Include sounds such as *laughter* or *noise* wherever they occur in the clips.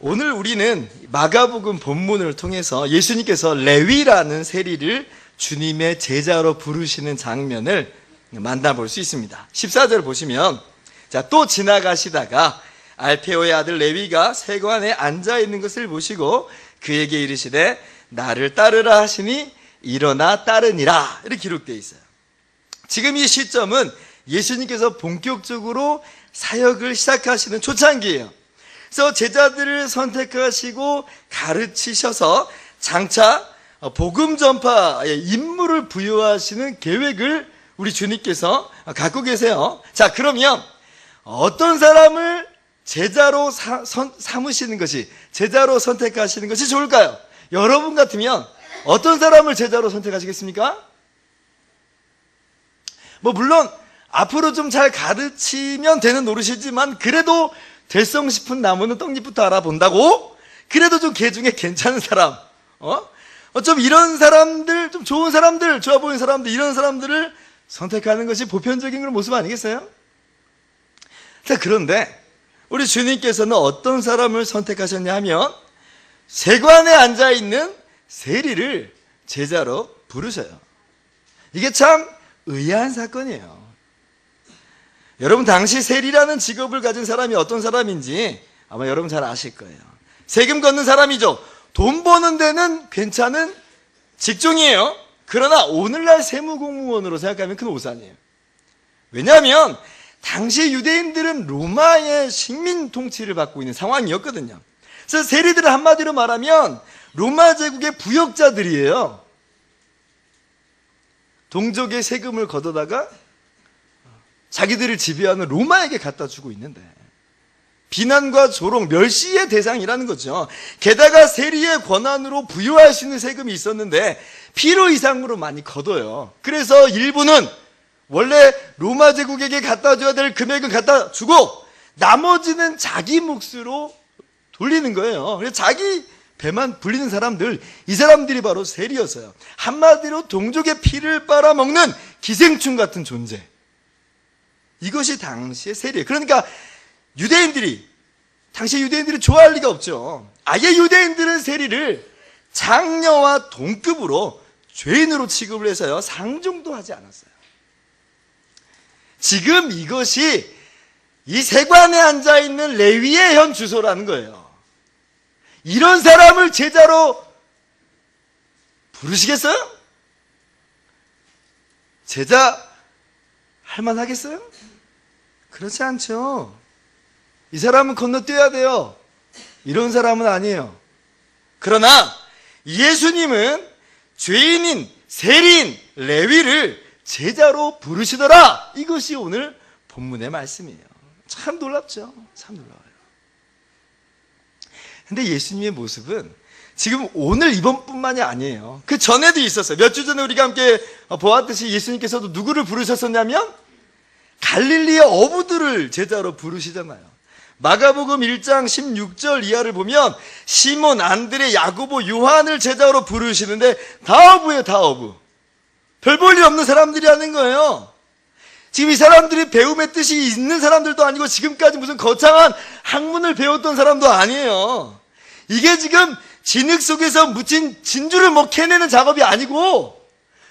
오늘 우리는 마가복음 본문을 통해서 예수님께서 레위라는 세리를 주님의 제자로 부르시는 장면을 만나볼 수 있습니다. 14절 보시면 자, 또 지나가시다가 알페오의 아들 레위가 세관에 앉아 있는 것을 보시고 그에게 이르시되 나를 따르라 하시니 일어나 따르니라 이렇게 기록되어 있어요. 지금 이 시점은 예수님께서 본격적으로 사역을 시작하시는 초창기예요. 그래서 제자들을 선택하시고 가르치셔서 장차 복음 전파의 임무를 부여하시는 계획을 우리 주님께서 갖고 계세요. 자, 그러면 어떤 사람을 제자로 사, 선, 삼으시는 것이, 제자로 선택하시는 것이 좋을까요? 여러분 같으면 어떤 사람을 제자로 선택하시겠습니까? 뭐, 물론, 앞으로 좀 잘 가르치면 되는 노릇이지만, 그래도 될성 싶은 나무는 떡잎부터 알아본다고? 그래도 좀 개 중에 괜찮은 사람, 어? 어, 좀 이런 사람들, 좀 좋은 사람들, 좋아 보이는 사람들, 이런 사람들을 선택하는 것이 보편적인 그런 모습 아니겠어요? 자, 그런데, 우리 주님께서는 어떤 사람을 선택하셨냐 하면, 세관에 앉아 있는 세리를 제자로 부르셔요. 이게 참 의아한 사건이에요. 여러분, 당시 세리라는 직업을 가진 사람이 어떤 사람인지 아마 여러분 잘 아실 거예요. 세금 걷는 사람이죠. 돈 버는 데는 괜찮은 직종이에요. 그러나 오늘날 세무공무원으로 생각하면 큰 오산이에요. 왜냐하면 당시 유대인들은 로마의 식민 통치를 받고 있는 상황이었거든요. 그래서 세리들을 한마디로 말하면 로마 제국의 부역자들이에요. 동족의 세금을 걷어다가 자기들을 지배하는 로마에게 갖다 주고 있는데 비난과 조롱, 멸시의 대상이라는 거죠. 게다가 세리의 권한으로 부여할 수 있는 세금이 있었는데 필요 이상으로 많이 걷어요. 그래서 일부는 원래 로마 제국에게 갖다 줘야 될 금액은 갖다 주고 나머지는 자기 몫으로 돌리는 거예요. 그래서 자기 배만 불리는 사람들, 이 사람들이 바로 세리였어요. 한마디로 동족의 피를 빨아먹는 기생충 같은 존재. 이것이 당시의 세리예요. 그러니까 유대인들이 당시 유대인들이 좋아할 리가 없죠. 아예 유대인들은 세리를 장녀와 동급으로 죄인으로 취급을 해서요 상종도 하지 않았어요. 지금 이것이 이 세관에 앉아 있는 레위의 현 주소라는 거예요. 이런 사람을 제자로 부르시겠어요? 제자 할만하겠어요? 그렇지 않죠. 이 사람은 건너뛰어야 돼요. 이런 사람은 아니에요. 그러나 예수님은 죄인인 세리인 레위를 제자로 부르시더라. 이것이 오늘 본문의 말씀이에요. 참 놀랍죠. 참 놀라워요. 근데 예수님의 모습은 지금 오늘 이번뿐만이 아니에요. 그 전에도 있었어요. 몇 주 전에 우리가 함께 보았듯이 예수님께서도 누구를 부르셨었냐면 갈릴리의 어부들을 제자로 부르시잖아요. 마가복음 1장 16절 이하를 보면 시몬, 안드레, 야고보, 요한을 제자로 부르시는데 다 어부예요, 다 어부. 별 볼 일 없는 사람들이 하는 거예요. 지금 이 사람들이 배움의 뜻이 있는 사람들도 아니고 지금까지 무슨 거창한 학문을 배웠던 사람도 아니에요. 이게 지금 진흙 속에서 묻힌 진주를 뭐 캐내는 작업이 아니고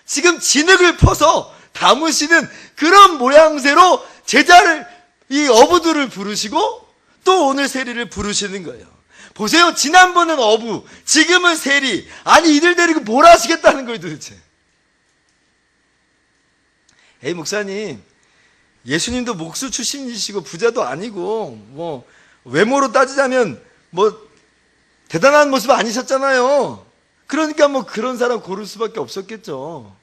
지금 진흙을 퍼서 담으시는 그런 모양새로 제자를 이 어부들을 부르시고 또 오늘 세리를 부르시는 거예요. 보세요. 지난번은 어부, 지금은 세리. 아니 이들 데리고 뭘 하시겠다는 거예요 도대체. 에이 목사님, 예수님도 목수 출신이시고 부자도 아니고 뭐 외모로 따지자면 뭐 대단한 모습 아니셨잖아요. 그러니까 뭐 그런 사람 고를 수밖에 없었겠죠.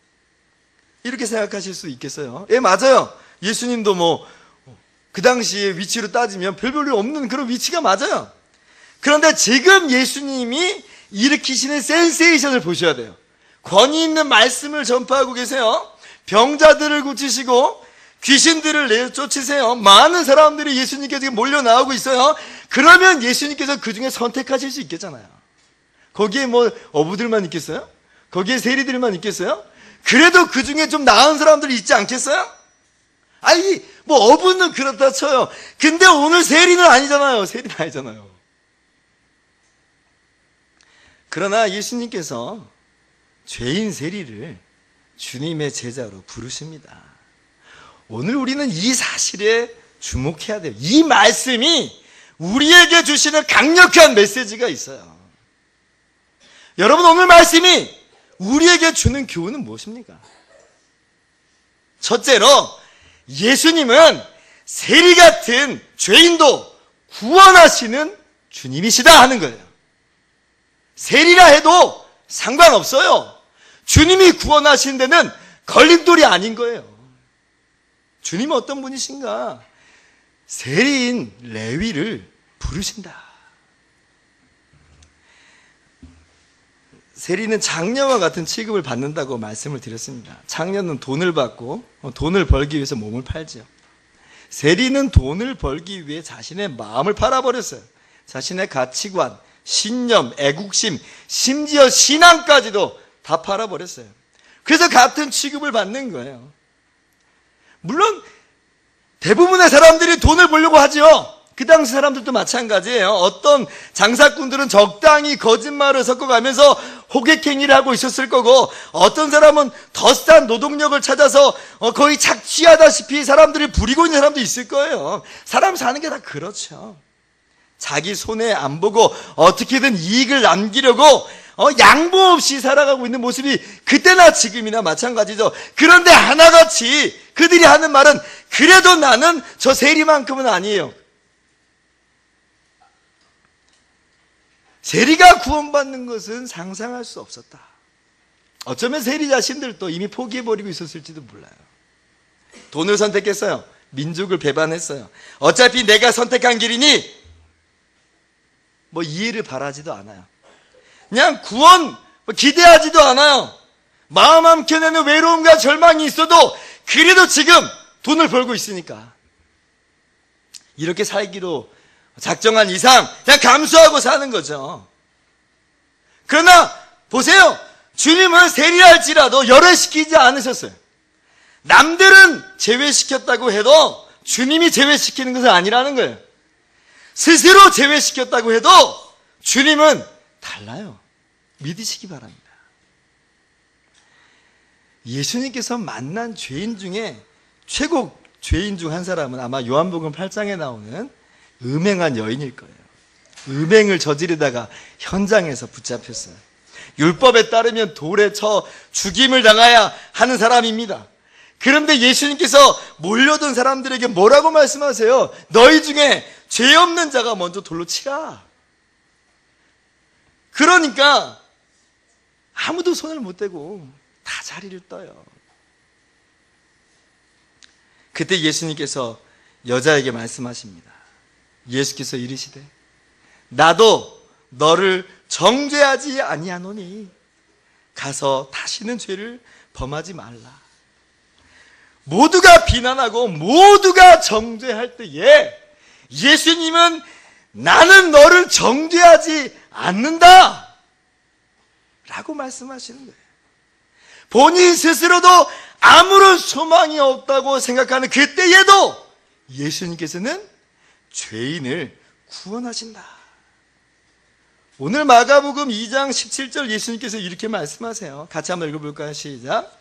이렇게 생각하실 수 있겠어요? 예, 맞아요. 예수님도 뭐, 그 당시에 위치로 따지면 별볼일 없는 그런 위치가 맞아요. 그런데 지금 예수님이 일으키시는 센세이션을 보셔야 돼요. 권위 있는 말씀을 전파하고 계세요. 병자들을 고치시고 귀신들을 내쫓으세요. 많은 사람들이 예수님께 지금 몰려 나오고 있어요. 그러면 예수님께서 그 중에 선택하실 수 있겠잖아요. 거기에 뭐 어부들만 있겠어요? 거기에 세리들만 있겠어요? 그래도 그 중에 좀 나은 사람들이 있지 않겠어요? 아니, 뭐 어부는 그렇다 쳐요. 근데 오늘 세리는 아니잖아요. 세리는 아니잖아요. 그러나 예수님께서 죄인 세리를 주님의 제자로 부르십니다. 오늘 우리는 이 사실에 주목해야 돼요. 이 말씀이 우리에게 주시는 강력한 메시지가 있어요. 여러분, 오늘 말씀이 우리에게 주는 교훈은 무엇입니까? 첫째로, 예수님은 세리 같은 죄인도 구원하시는 주님이시다 하는 거예요. 세리라 해도 상관없어요. 주님이 구원하신 데는 걸림돌이 아닌 거예요. 주님은 어떤 분이신가? 세리인 레위를 부르신다. 세리는 장녀와 같은 취급을 받는다고 말씀을 드렸습니다. 장녀는 돈을 받고 어, 돈을 벌기 위해서 몸을 팔죠. 세리는 돈을 벌기 위해 자신의 마음을 팔아버렸어요. 자신의 가치관, 신념, 애국심, 심지어 신앙까지도 다 팔아버렸어요. 그래서 같은 취급을 받는 거예요. 물론 대부분의 사람들이 돈을 벌려고 하죠. 그 당시 사람들도 마찬가지예요. 어떤 장사꾼들은 적당히 거짓말을 섞어가면서 호객행위를 하고 있었을 거고, 어떤 사람은 더싼 노동력을 찾아서 어, 거의 착취하다시피 사람들이 부리고 있는 사람도 있을 거예요. 사람 사는 게 다 그렇죠. 자기 손에 안 보고 어떻게든 이익을 남기려고 어, 양보 없이 살아가고 있는 모습이 그때나 지금이나 마찬가지죠. 그런데 하나같이 그들이 하는 말은 그래도 나는 저 세리만큼은 아니에요. 세리가 구원받는 것은 상상할 수 없었다. 어쩌면 세리 자신들도 이미 포기해버리고 있었을지도 몰라요. 돈을 선택했어요. 민족을 배반했어요. 어차피 내가 선택한 길이니 뭐 이해를 바라지도 않아요. 그냥 구원 뭐 기대하지도 않아요. 마음 한켠에는 외로움과 절망이 있어도 그래도 지금 돈을 벌고 있으니까 이렇게 살기로 작정한 이상 그냥 감수하고 사는 거죠. 그러나 보세요. 주님은 세리할지라도 열애시키지 않으셨어요. 남들은 제외시켰다고 해도 주님이 제외시키는 것은 아니라는 거예요. 스스로 제외시켰다고 해도 주님은 달라요. 믿으시기 바랍니다. 예수님께서 만난 죄인 중에 최고 죄인 중 한 사람은 아마 요한복음 8장에 나오는 음행한 여인일 거예요. 음행을 저지르다가 현장에서 붙잡혔어요. 율법에 따르면 돌에 쳐 죽임을 당해야 하는 사람입니다. 그런데 예수님께서 몰려든 사람들에게 뭐라고 말씀하세요? 너희 중에 죄 없는 자가 먼저 돌로 치라. 그러니까 아무도 손을 못 대고 다 자리를 떠요. 그때 예수님께서 여자에게 말씀하십니다. 예수께서 이르시되 나도 너를 정죄하지 아니하노니 가서 다시는 죄를 범하지 말라. 모두가 비난하고 모두가 정죄할 때에 예수님은 나는 너를 정죄하지 않는다. 라고 말씀하시는 거예요. 본인 스스로도 아무런 소망이 없다고 생각하는 그때에도 예수님께서는 죄인을 구원하신다. 오늘 마가복음 2장 17절 예수님께서 이렇게 말씀하세요. 같이 한번 읽어볼까요? 시작.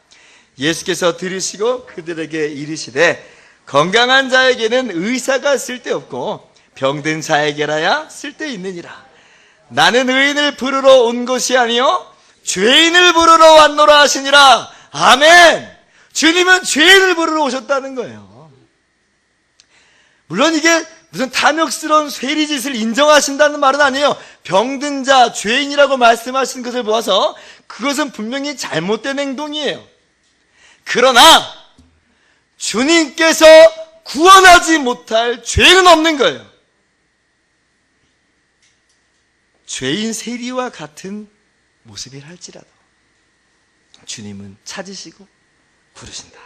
예수께서 들으시고 그들에게 이르시되 건강한 자에게는 의사가 쓸데없고 병든 자에게라야 쓸데있느니라. 나는 의인을 부르러 온 것이 아니요 죄인을 부르러 왔노라 하시니라. 아멘. 주님은 죄인을 부르러 오셨다는 거예요. 물론 이게 무슨 탐욕스러운 쇠리짓을 인정하신다는 말은 아니에요. 병든 자, 죄인이라고 말씀하신 것을 보아서 그것은 분명히 잘못된 행동이에요. 그러나 주님께서 구원하지 못할 죄는 없는 거예요. 죄인 세리와 같은 모습이라 할지라도 주님은 찾으시고 부르신다.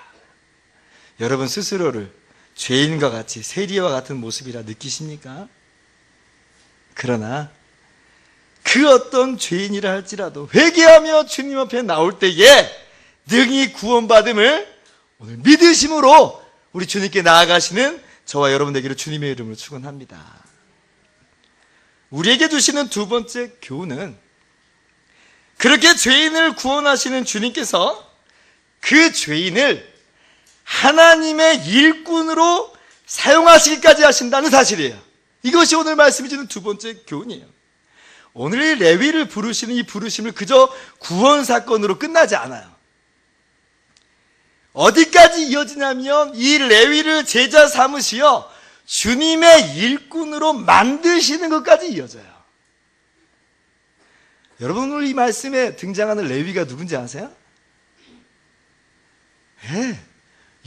여러분 스스로를 죄인과 같이 세리와 같은 모습이라 느끼십니까? 그러나 그 어떤 죄인이라 할지라도 회개하며 주님 앞에 나올 때에 능히 구원받음을 오늘 믿으심으로 우리 주님께 나아가시는 저와 여러분 되기를 주님의 이름으로 축원합니다. 우리에게 주시는 두 번째 교훈은 그렇게 죄인을 구원하시는 주님께서 그 죄인을 하나님의 일꾼으로 사용하시기까지 하신다는 사실이에요. 이것이 오늘 말씀이 주는 두 번째 교훈이에요. 오늘 이 레위를 부르시는 이 부르심을 그저 구원 사건으로 끝나지 않아요. 어디까지 이어지냐면 이 레위를 제자 삼으시어 주님의 일꾼으로 만드시는 것까지 이어져요. 여러분 오늘 이 말씀에 등장하는 레위가 누군지 아세요? 예,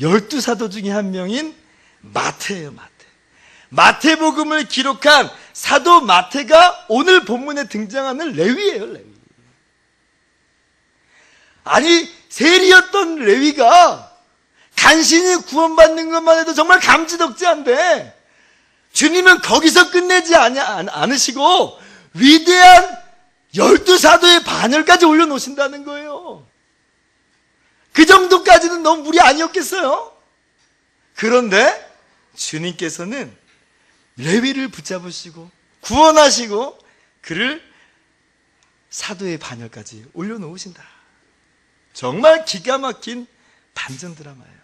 열두 사도 중에 한 명인 마태예요, 마태. 마태복음을 기록한 사도 마태가 오늘 본문에 등장하는 레위예요, 레위. 아니, 세리였던 레위가 간신히 구원받는 것만 해도 정말 감지덕지한데 주님은 거기서 끝내지 않- 않으시고 위대한 열두 사도의 반열까지 올려놓으신다는 거예요. 그 정도까지는 너무 무리 아니었겠어요? 그런데 주님께서는 레위를 붙잡으시고 구원하시고 그를 사도의 반열까지 올려놓으신다. 정말 기가 막힌 반전 드라마예요.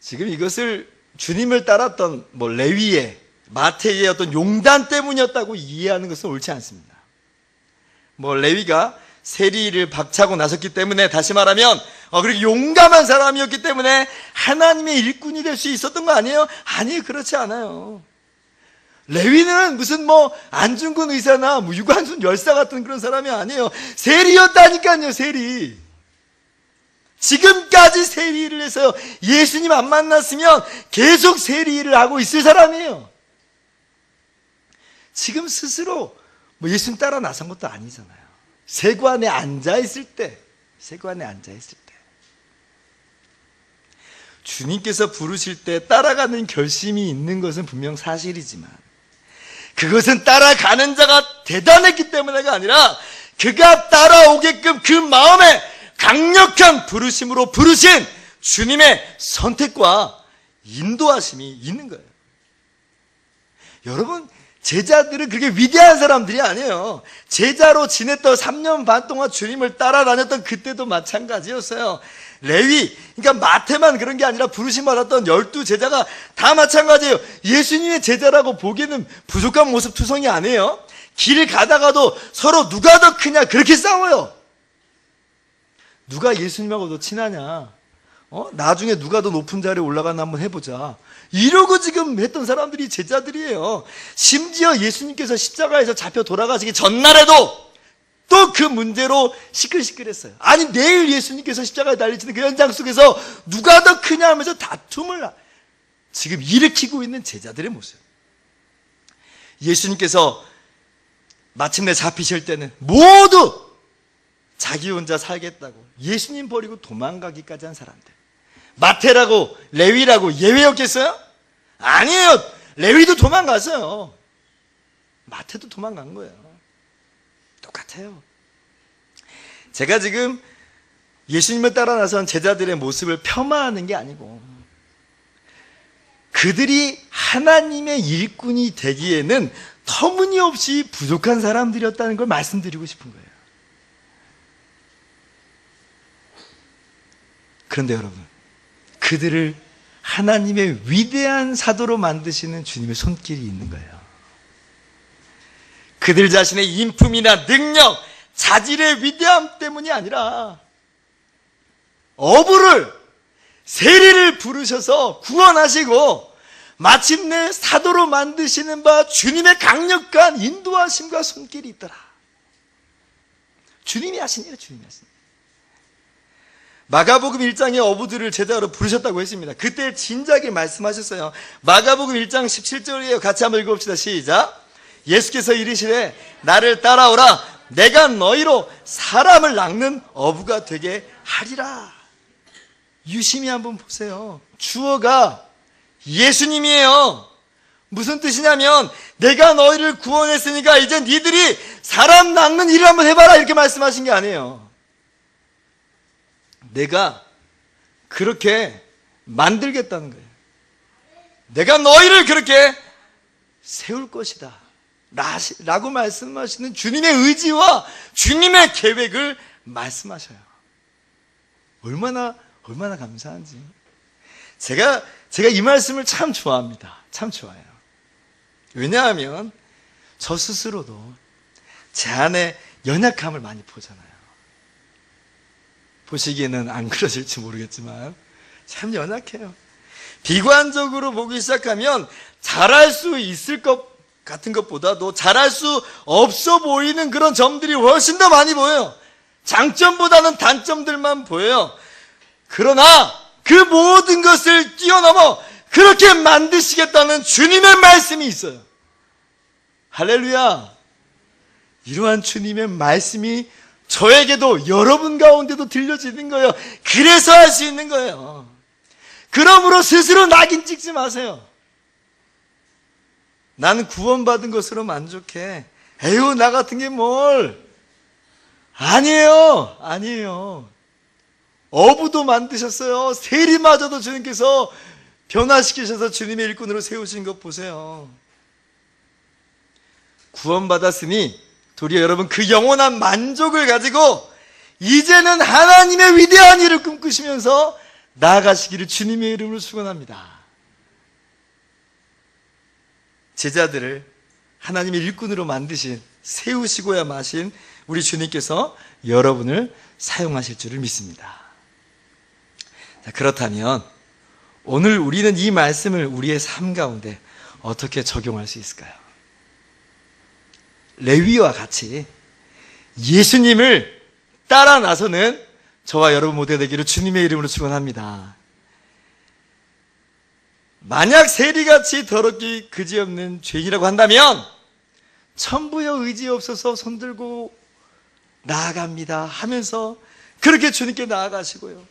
지금 이것을 주님을 따랐던 뭐 레위의 마태의 어떤 용단 때문이었다고 이해하는 것은 옳지 않습니다. 뭐 레위가 세리를 박차고 나섰기 때문에 다시 말하면 어 그렇게 용감한 사람이었기 때문에 하나님의 일꾼이 될 수 있었던 거 아니에요? 아니 그렇지 않아요. 레위는 무슨 뭐 안중근 의사나 뭐 유관순 열사 같은 그런 사람이 아니에요. 세리였다니까요, 세리. 지금까지 세리를 해서 예수님 안 만났으면 계속 세리 일을 하고 있을 사람이에요. 지금 스스로 뭐 예수님 따라 나선 것도 아니잖아요. 세관에 앉아 있을 때, 세관에 앉아 있을 때. 주님께서 부르실 때 따라가는 결심이 있는 것은 분명 사실이지만, 그것은 따라가는 자가 대단했기 때문에가 아니라, 그가 따라오게끔 그 마음에 강력한 부르심으로 부르신 주님의 선택과 인도하심이 있는 거예요. 여러분, 제자들은 그렇게 위대한 사람들이 아니에요. 제자로 지냈던 3년 반 동안 주님을 따라다녔던 그때도 마찬가지였어요. 레위, 그러니까 마태만 그런 게 아니라 부르심 받았던 열두 제자가 다 마찬가지예요. 예수님의 제자라고 보기에는 부족한 모습 투성이 아니에요. 길 가다가도 서로 누가 더 크냐 그렇게 싸워요. 누가 예수님하고 더 친하냐? 어? 나중에 누가 더 높은 자리에 올라가나 한번 해보자. 이러고 지금 했던 사람들이 제자들이에요. 심지어 예수님께서 십자가에서 잡혀 돌아가시기 전날에도 또 그 문제로 시끌시끌했어요. 아니, 내일 예수님께서 십자가에 달리시는 그 현장 속에서 누가 더 크냐 하면서 다툼을 지금 일으키고 있는 제자들의 모습. 예수님께서 마침내 잡히실 때는 모두 자기 혼자 살겠다고 예수님 버리고 도망가기까지 한 사람들. 마태라고 레위라고 예외였겠어요? 아니에요. 레위도 도망갔어요. 마태도 도망간 거예요. 똑같아요. 제가 지금 예수님을 따라 나선 제자들의 모습을 폄하하는 게 아니고 그들이 하나님의 일꾼이 되기에는 터무니없이 부족한 사람들이었다는 걸 말씀드리고 싶은 거예요. 그런데 여러분, 그들을 하나님의 위대한 사도로 만드시는 주님의 손길이 있는 거예요. 그들 자신의 인품이나 능력, 자질의 위대함 때문이 아니라 어부를 세리를 부르셔서 구원하시고 마침내 사도로 만드시는 바 주님의 강력한 인도하심과 손길이 있더라. 주님이 하신 일이에요, 주님이 하신 일. 마가복음 1장에 어부들을 제자로 부르셨다고 했습니다. 그때 진작에 말씀하셨어요. 마가복음 1장 17절이에요. 같이 한번 읽어봅시다. 시작. 예수께서 이르시되 나를 따라오라. 내가 너희로 사람을 낚는 어부가 되게 하리라. 유심히 한번 보세요. 주어가 예수님이에요. 무슨 뜻이냐면 내가 너희를 구원했으니까 이제 니들이 사람 낚는 일을 한번 해봐라 이렇게 말씀하신 게 아니에요. 내가 그렇게 만들겠다는 거예요. 내가 너희를 그렇게 세울 것이다. 라고 말씀하시는 주님의 의지와 주님의 계획을 말씀하셔요. 얼마나, 얼마나 감사한지. 제가, 제가 이 말씀을 참 좋아합니다. 참 좋아해요. 왜냐하면 저 스스로도 제 안에 연약함을 많이 보잖아요. 보시기에는 안 그러실지 모르겠지만 참 연약해요. 비관적으로 보기 시작하면 잘할 수 있을 것 같은 것보다도 잘할 수 없어 보이는 그런 점들이 훨씬 더 많이 보여요. 장점보다는 단점들만 보여요. 그러나 그 모든 것을 뛰어넘어 그렇게 만드시겠다는 주님의 말씀이 있어요. 할렐루야. 이러한 주님의 말씀이 저에게도 여러분 가운데도 들려지는 거예요. 그래서 할 수 있는 거예요. 그러므로 스스로 낙인 찍지 마세요. 나는 구원받은 것으로 만족해. 에휴, 나 같은 게 뭘. 아니에요. 아니에요. 어부도 만드셨어요. 세리마저도 주님께서 변화시키셔서 주님의 일꾼으로 세우신 것 보세요. 구원받았으니 도리어 여러분 그 영원한 만족을 가지고 이제는 하나님의 위대한 일을 꿈꾸시면서 나아가시기를 주님의 이름으로 축원합니다. 제자들을 하나님의 일꾼으로 만드신 세우시고야 마신 우리 주님께서 여러분을 사용하실 줄을 믿습니다. 자, 그렇다면 오늘 우리는 이 말씀을 우리의 삶 가운데 어떻게 적용할 수 있을까요? 레위와 같이 예수님을 따라 나서는 저와 여러분 모두 되기를 주님의 이름으로 축원합니다. 만약 세리같이 더럽기 그지없는 죄인이라고 한다면 천부여 의지 없어서 손들고 나아갑니다 하면서 그렇게 주님께 나아가시고요.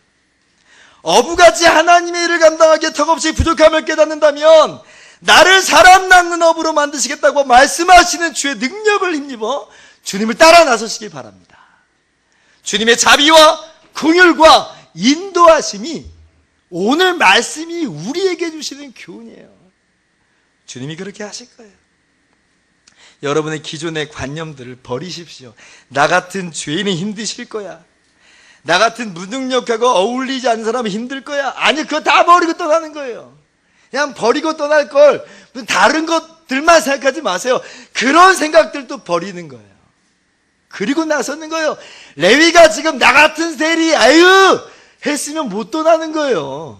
어부같이 하나님의 일을 감당하기에 턱없이 부족함을 깨닫는다면 나를 사람 낳는 어부로 만드시겠다고 말씀하시는 주의 능력을 힘입어 주님을 따라 나서시기 바랍니다. 주님의 자비와 긍휼과 인도하심이 오늘 말씀이 우리에게 주시는 교훈이에요. 주님이 그렇게 하실 거예요. 여러분의 기존의 관념들을 버리십시오. 나 같은 죄인이 힘드실 거야. 나 같은 무능력하고 어울리지 않는 사람은 힘들 거야. 아니, 그거 다 버리고 떠나는 거예요. 그냥 버리고 떠날 걸, 다른 것들만 생각하지 마세요. 그런 생각들도 버리는 거예요. 그리고 나서는 거예요. 레위가 지금 나 같은 세리, 아유! 했으면 못 떠나는 거예요.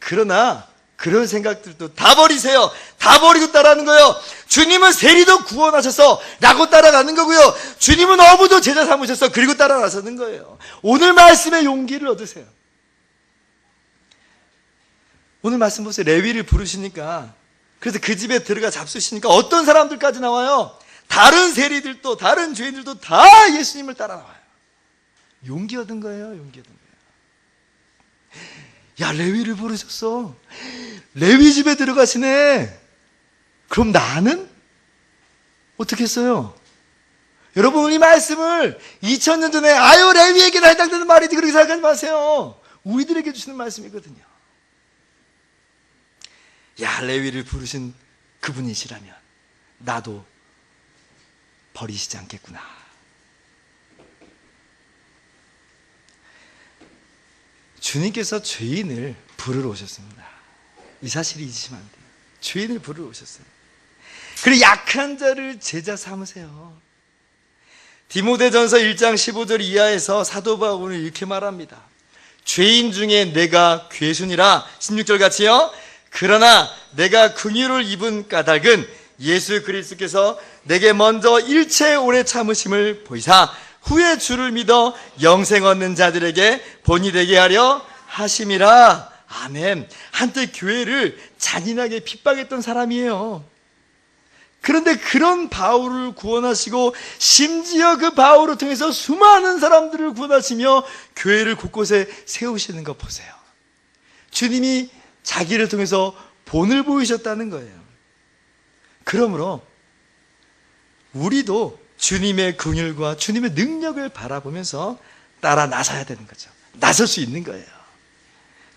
그러나, 그런 생각들도 다 버리세요. 다 버리고 따라하는 거예요. 주님은 세리도 구원하셔서 라고 따라가는 거고요. 주님은 어부도 제자 삼으셔서 그리고 따라 나서는 거예요. 오늘 말씀의 용기를 얻으세요. 오늘 말씀 보세요. 레위를 부르시니까 그래서 그 집에 들어가 잡수시니까 어떤 사람들까지 나와요? 다른 세리들도 다른 죄인들도 다 예수님을 따라 나와요. 용기 얻은 거예요. 용기 얻은 거예요. 야 레위를 부르셨어. 레위 집에 들어가시네. 그럼 나는 어떻게 했어요? 여러분 이 말씀을 2000년 전에 아유 레위에게나 해당되는 말이지 그렇게 생각하지 마세요. 우리들에게 주시는 말씀이거든요. 야 레위를 부르신 그분이시라면 나도 버리시지 않겠구나. 주님께서 죄인을 부르러 오셨습니다. 이 사실을 잊으시면 안 돼요. 죄인을 부르러 오셨어요. 그리고 약한 자를 제자 삼으세요. 디모데전서 1장 15절 이하에서 사도 바울은 이렇게 말합니다. 죄인 중에 내가 괴순이라 16절 같이요. 그러나 내가 긍휼을 입은 까닭은 예수 그리스도께서 내게 먼저 일체 오래 참으심을 보이사 후에 주를 믿어 영생 얻는 자들에게 본이 되게 하려 하심이라. 아멘. 한때 교회를 잔인하게 핍박했던 사람이에요. 그런데 그런 바울을 구원하시고 심지어 그 바울을 통해서 수많은 사람들을 구원하시며 교회를 곳곳에 세우시는 것 보세요. 주님이 자기를 통해서 본을 보이셨다는 거예요. 그러므로 우리도 주님의 긍휼과 주님의 능력을 바라보면서 따라 나서야 되는 거죠. 나설 수 있는 거예요.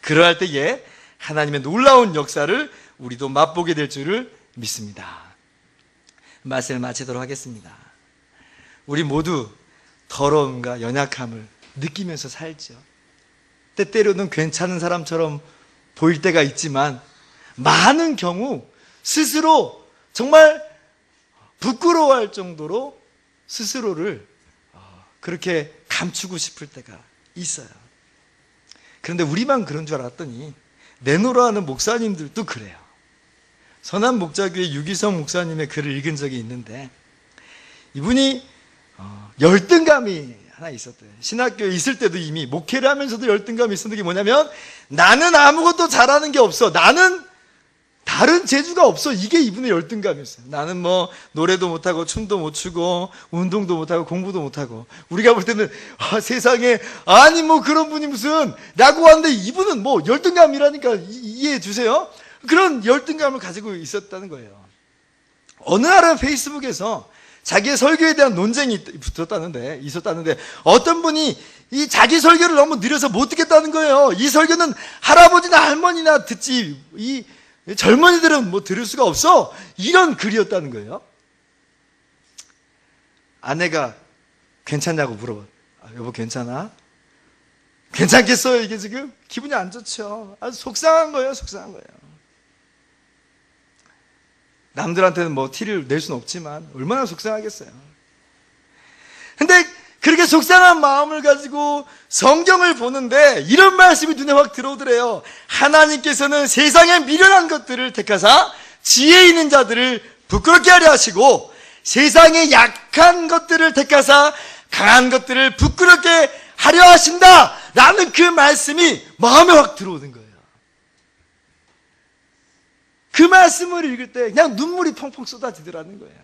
그러할 때에 하나님의 놀라운 역사를 우리도 맛보게 될 줄을 믿습니다. 말씀을 마치도록 하겠습니다. 우리 모두 더러움과 연약함을 느끼면서 살죠. 때때로는 괜찮은 사람처럼 보일 때가 있지만 많은 경우 스스로 정말 부끄러워할 정도로 스스로를 어, 그렇게 감추고 싶을 때가 있어요. 그런데 우리만 그런 줄 알았더니 내노라 하는 목사님들도 그래요. 선한 목자교회 유기성 목사님의 글을 읽은 적이 있는데 이분이 어, 열등감이 하나 있었대요. 신학교에 있을 때도 이미 목회를 하면서도 열등감이 있었던 게 뭐냐면 나는 아무것도 잘하는 게 없어. 나는 다른 재주가 없어. 이게 이분의 열등감이었어요. 나는 뭐 노래도 못하고 춤도 못 추고 운동도 못하고 공부도 못하고 우리가 볼 때는 아, 세상에 아니 뭐 그런 분이 무슨 라고 하는데 이분은 뭐 열등감이라니까 이- 이해해 주세요. 그런 열등감을 가지고 있었다는 거예요. 어느 날은 페이스북에서 자기의 설교에 대한 논쟁이 붙었다는데 있었다는데 어떤 분이 이 자기 설교를 너무 느려서 못 듣겠다는 거예요. 이 설교는 할아버지나 할머니나 듣지 이 젊은이들은 뭐 들을 수가 없어. 이런 글이었다는 거예요. 아내가 괜찮냐고 물어봐. 아, 여보 괜찮아? 괜찮겠어요 이게 지금 기분이 안 좋죠. 아주 속상한 거예요, 속상한 거예요. 남들한테는 뭐 티를 낼 수는 없지만 얼마나 속상하겠어요. 근데 그렇게 속상한 마음을 가지고 성경을 보는데 이런 말씀이 눈에 확 들어오더래요. 하나님께서는 세상에 미련한 것들을 택하사 지혜 있는 자들을 부끄럽게 하려 하시고 세상에 약한 것들을 택하사 강한 것들을 부끄럽게 하려 하신다. 라는 그 말씀이 마음에 확 들어오는 거예요. 그 말씀을 읽을 때 그냥 눈물이 펑펑 쏟아지더라는 거예요.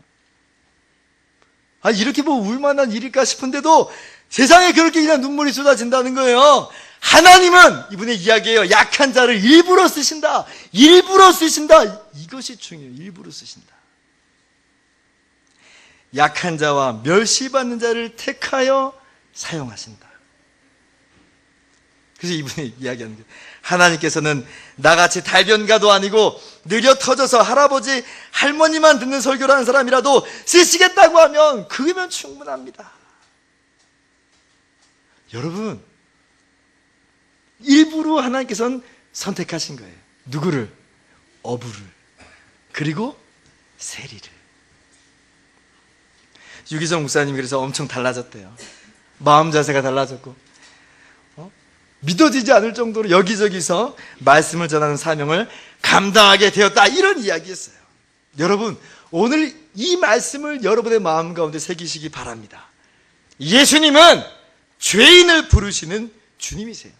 아, 이렇게 뭐 울만한 일일까 싶은데도 세상에 그렇게 그냥 눈물이 쏟아진다는 거예요. 하나님은 이분의 이야기예요. 약한 자를 일부러 쓰신다. 일부러 쓰신다. 이것이 중요해요. 일부러 쓰신다. 약한 자와 멸시받는 자를 택하여 사용하신다. 그래서 이분이 *laughs* 이야기하는 게 하나님께서는 나같이 달변가도 아니고 느려 터져서 할아버지 할머니만 듣는 설교를 하는 사람이라도 쓰시겠다고 하면 그거면 충분합니다. 여러분 일부러 하나님께서는 선택하신 거예요. 누구를? 어부를 그리고 세리를. 유기성 목사님이 그래서 엄청 달라졌대요. 마음 자세가 달라졌고 믿어지지 않을 정도로 여기저기서 말씀을 전하는 사명을 감당하게 되었다. 이런 이야기였어요. 여러분, 오늘 이 말씀을 여러분의 마음 가운데 새기시기 바랍니다. 예수님은 죄인을 부르시는 주님이세요.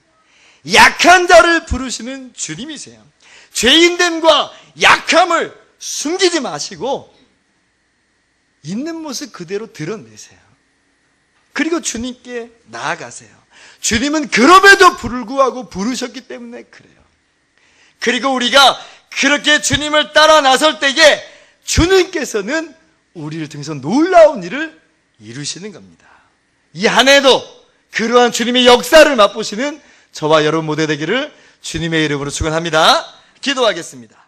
약한 자를 부르시는 주님이세요. 죄인됨과 약함을 숨기지 마시고 있는 모습 그대로 드러내세요. 그리고 주님께 나아가세요. 주님은 그럼에도 불구하고 부르셨기 때문에 그래요. 그리고 우리가 그렇게 주님을 따라 나설 때에 주님께서는 우리를 통해서 놀라운 일을 이루시는 겁니다. 이 한 해도 그러한 주님의 역사를 맛보시는 저와 여러분 모두 되기를 주님의 이름으로 축원합니다. 기도하겠습니다.